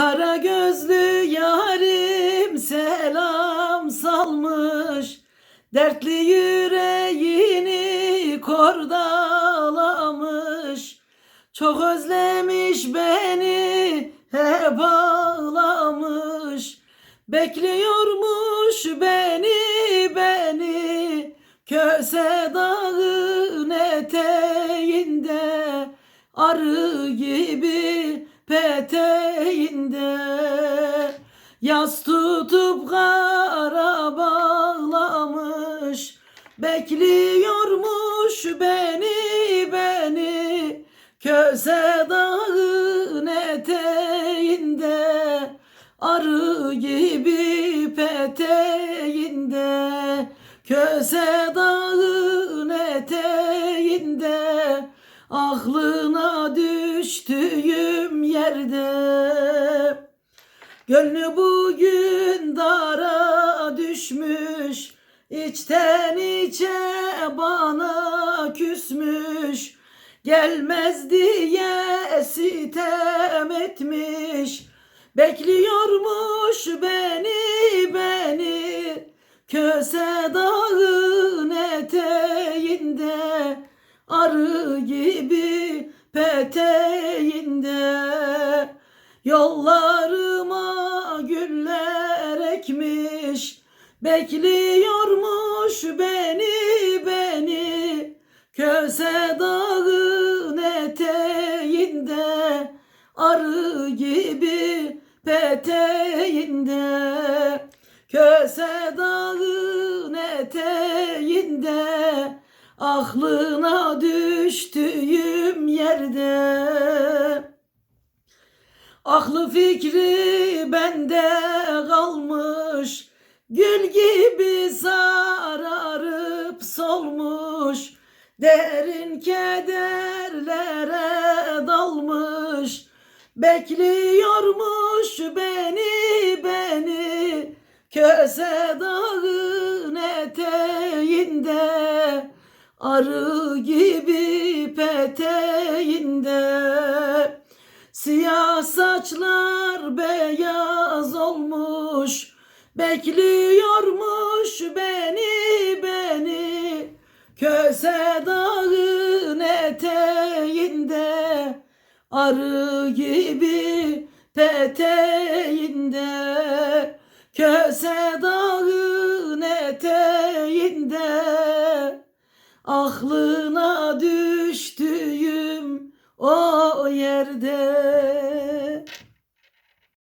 Kara gözlü yarim selam salmış. Dertli yüreğini kordalamış Çok özlemiş beni hep ağlamış. Bekliyormuş beni beni. Köse dağın eteğinde Arı gibi peteğinde Yaz tutup kara bağlamış Bekliyormuş beni beni Köse dağın eteğinde Arı gibi peteğinde. Köse dağın eteğinde Aklına düştüğüm yerde Gönlü bugün dara düşmüş İçten içe bana küsmüş Gelmez diye sitem etmiş Bekliyormuş beni beni Köse dağın Arı gibi peteğinde. Yollarıma güller ekmiş Bekliyormuş beni beni. Köse dağın eteğinde Arı gibi peteğinde. Köse dağın eteğinde Aklına düştüğüm yerde. Aklı fikri bende kalmış. Gül gibi sararıp solmuş. Derin kederlere dalmış. Bekliyormuş beni beni. Köse dağın eteğinde Arı gibi peteğinde Siyah saçlar beyaz olmuş Bekliyormuş beni beni. Köse dağın eteğinde Arı gibi peteğinde. Köse dağın Aklına düştüğüm o yerde